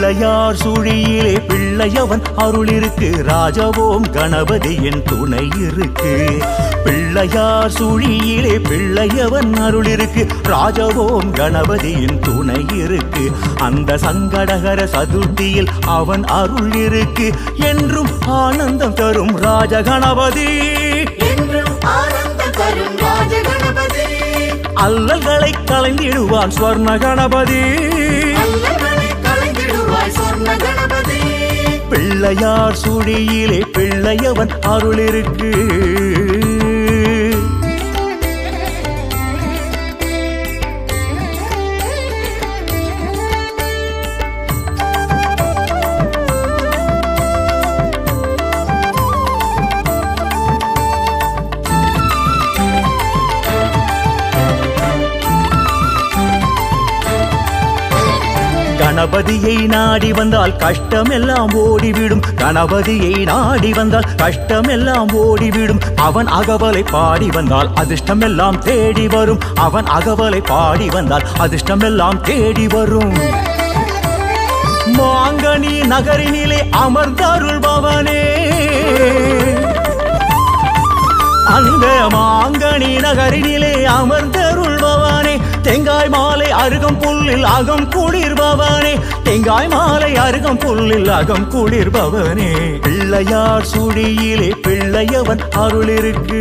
பிள்ளையார் சுழியிலே பிள்ளையவன் அருள் இருக்கு ராஜவோம் கணபதியின் துணை இருக்கு. பிள்ளையார் சுழியிலே பிள்ளையவன் அருள் இருக்கு ராஜவோம் கணபதியின் துணை இருக்கு. அந்த சங்கடகர சதுர்த்தியில் அவன் அருள் இருக்கு என்றும் ஆனந்தம் தரும் ராஜ கணபதி என்றும் ஆனந்தம் தரும் ராஜ கணபதி அல்லல்களை கலைந்திடுவான் ஸ்வர்ண கணபதி பிள்ளையார் சுழியிலே பிள்ளையவன் அருள் இருக்கு கணபதியை நாடி வந்தால் கஷ்டமெல்லாம் ஓடிவிடும். கணபதியை நாடி வந்தால் கஷ்டமெல்லாம் ஓடிவிடும். அவன் அகவலை பாடி வந்தால் அதிர்ஷ்டமெல்லாம் தேடி வரும். அவன் அகவலை பாடி வந்தால் அதிர்ஷ்டமெல்லாம் தேடி வரும். மாங்கனி நகரினிலே அமர்ந்தருள்பவனே. அந்த மாங்கனி நகரின் அருகம் புல்லில் அகம் குளிர்பவனே. தேங்காய் மாலை அருகம் புல்லில் அகம் குளிர்பவனே. பிள்ளையார் சுழியிலே பிள்ளையவன் அருள் இருக்கு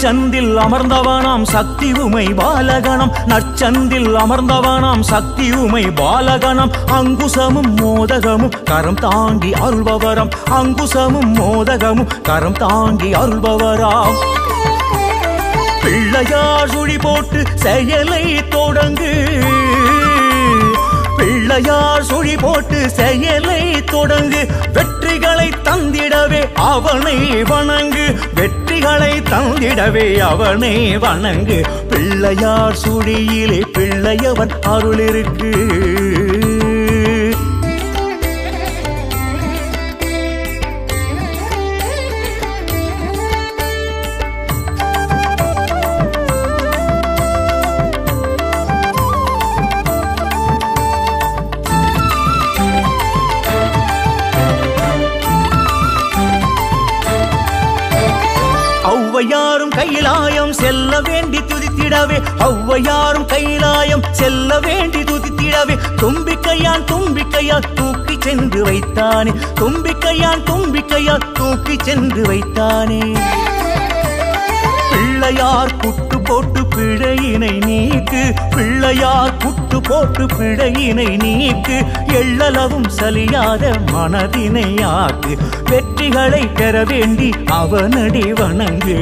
நற்சந்தில் அமர்ந்தவனாம் சக்தி உமை பாலகணம். நற்சந்தில் அமர்ந்தவனாம் சக்தி உமை பாலகணம். அங்குசமும் மோதகமும் கரம் தாங்கி அருள்பவரம். அங்குசமும் மோதகமும் கரம் தாங்கி அருள்பவராம். பிள்ளையார் சுழி போட்டு செயலை தொடங்கு. பிள்ளையார் சுழி போட்டு செயலை தொடங்கு. வெற்றிகளை தந்திடவே அவனை வணங்கு. வெற்றி வெற்றிகளை தந்திடவே அவனே வணங்கு. பிள்ளையார் சுழியிலே பிள்ளையவன் அருள் ஔவையாரும் கைலாயம் செல்ல வேண்டி துதித்திடவே. ஔவையாரும் கைலாயம் செல்ல வேண்டி துதித்திடவே. தும்பிக்கையான் தும்பிக்கையால் தூக்கி சென்று வைத்தானே. தும்பிக்கையான் தும்பிக்கையால் தூக்கி சென்று வைத்தானே. பிள்ளையார் குட்டி போட்டு பிழையினை நீக்கு பிள்ளையார் குட்டு போட்டு பிழையினை நீக்கு எள்ளளவும் சலியாத மனதினை ஆக்கு வெற்றிகளை பெற வேண்டி அவனடி வணங்கு.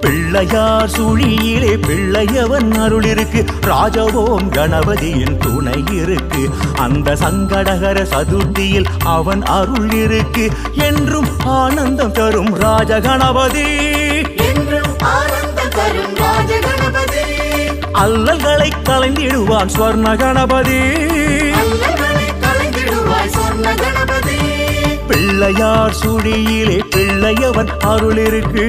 பிள்ளையார் சுழியிலே பிள்ளையவன் அருள் இருக்கு ராஜவோம் கணபதியின் துணை இருக்கு அந்த சங்கடகர சதுர்த்தியில் அவன் அருள் இருக்கு என்றும் ஆனந்தம் தரும் ராஜ அல்லல்களை கலைந்திடுவான் ஸ்வர்ண கணபதி பிள்ளையார் சுழியிலே பிள்ளையவன் அருள் இருக்கு